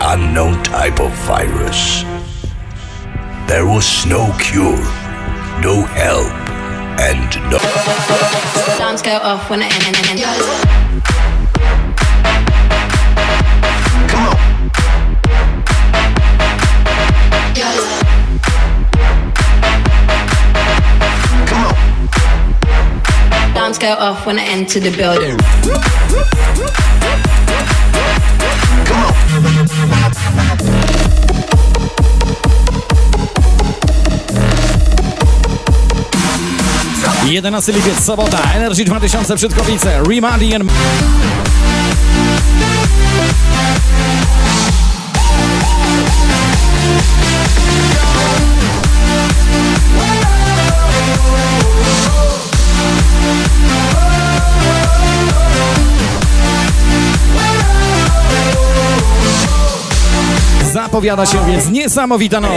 unknown type of virus. There was no cure, no help, and no. Alarms go off when I end, end, end, end. Alarms go off when I enter the building. 11 lipiec, sobota, Energy 2000 Brzydkowice, Remadi and... Zapowiada się więc niesamowita noc.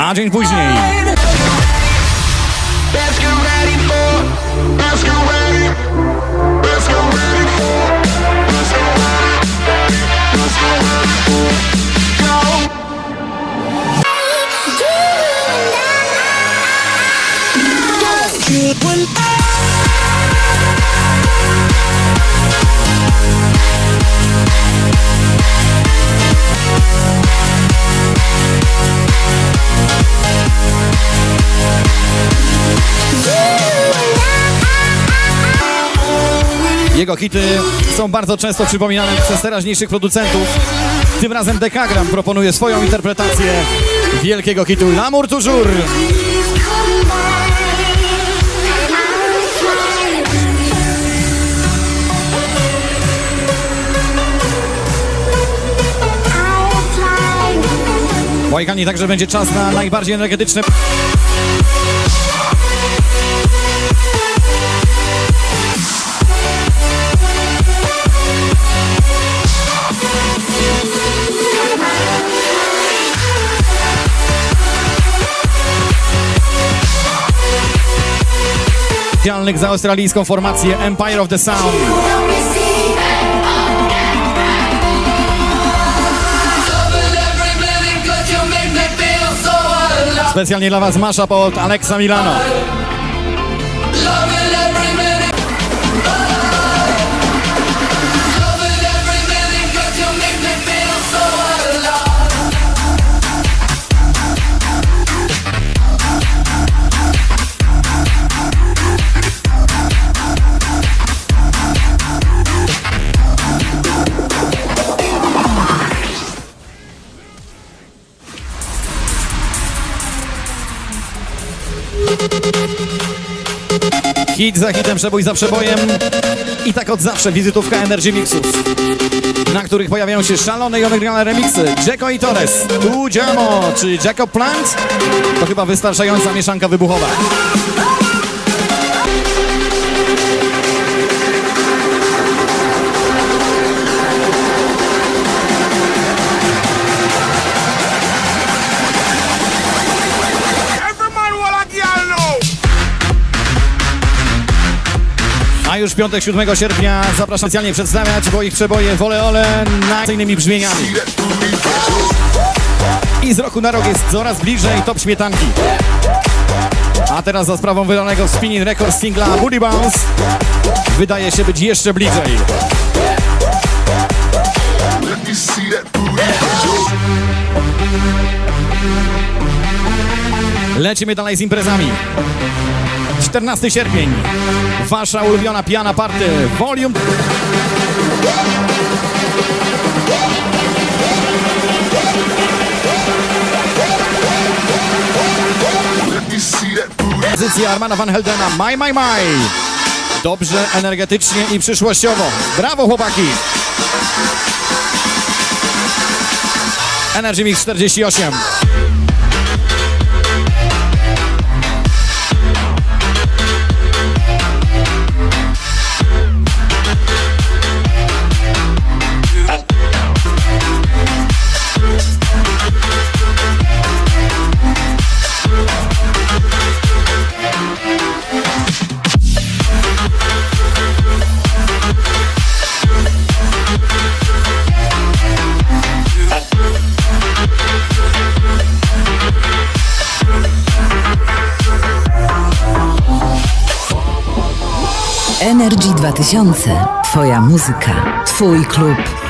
A dzień później. Mind. Let's Jego hity są bardzo często przypominane przez teraźniejszych producentów. Tym razem Dekagram proponuje swoją interpretację wielkiego hitu L'amour toujours. Łajkani także będzie czas na najbardziej energetyczne specjalnych za australijską formację Empire of the Sound. Specjalnie dla Was masza pod Alexa Milano. Hit za hitem, przebój za przebojem. I tak od zawsze wizytówka Energy Mixów, na których pojawiają się szalone i oryginalne remixy. Jacko i Torres, Tu Jamo czy Jacob Plant to chyba wystarczająca mieszanka wybuchowa. A już piątek 7 sierpnia zapraszam specjalnie przedstawiać, bo ich przeboje Wole Ole na innymi brzmieniami. I z roku na rok jest coraz bliżej top śmietanki. A teraz za sprawą wydanego Spinning Records singla Booty Bounce wydaje się być jeszcze bliżej. Lecimy dalej z imprezami. 14 sierpień. Wasza ulubiona piana party Volume. Pozycja Armana Van Heldena. My, my, my. Dobrze, energetycznie i przyszłościowo. Brawo chłopaki. Energy Mix 48. Energy 2000. Twoja muzyka, Twój klub.